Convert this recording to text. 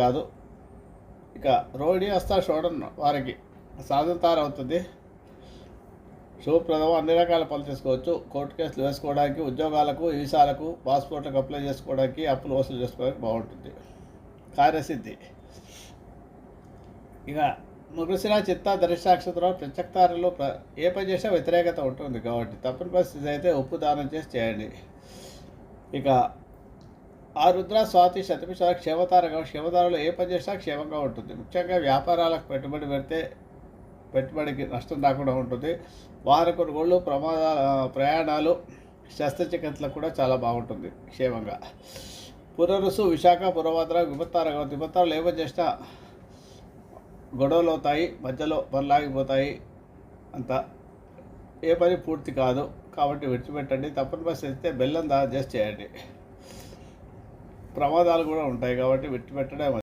కాదు. ఇక రోహిణి హస్త షోడన్ వారికి సాధంతార అవుతుంది శుభప్రదం అన్ని రకాల పనులు చేసుకోవచ్చు. కోర్టు కేసులు వేసుకోవడానికి ఉద్యోగాలకు వీసాలకు పాస్పోర్ట్లకు అప్లై చేసుకోవడానికి అప్పులు వసూలు చేసుకోవడానికి బాగుంటుంది. కార్యసిద్ధి. ఇక మృగశిర చిత్త ధరిష్టాక్షత్రం ప్రత్యక్తారులు ప్ర ఏ పని చేసినా వ్యతిరేకత ఉంటుంది కాబట్టి తప్పని పరిస్థితి అయితే ఉప్పు దానం చేసి చేయండి. ఇక ఆ రుద్ర స్వాతి శతమిషాల క్షేమతారగా క్షేమతారలో ఏ పని చేసినా క్షేమంగా ఉంటుంది. ముఖ్యంగా వ్యాపారాలకు పెట్టుబడి పెడితే పెట్టుబడికి నష్టం రాకుండా ఉంటుంది. వాహన కొనుగోళ్ళు ప్రమాద ప్రయాణాలు శస్త్రచికిత్సలకు కూడా చాలా బాగుంటుంది క్షేమంగా. పునరుసు విశాఖ పురభద్ర విపత్తారగా ఏ పని చేసినా గొడవలు అవుతాయి మధ్యలో పనులాగిపోతాయి అంత. ఏ పని పూర్తి కాదు కాబట్టి విడిచిపెట్టండి. తప్పని పరిస్థితి అయితే బెల్లం దా చేయండి. ప్రమాదాలు కూడా ఉంటాయి కాబట్టి విడిచిపెట్టడం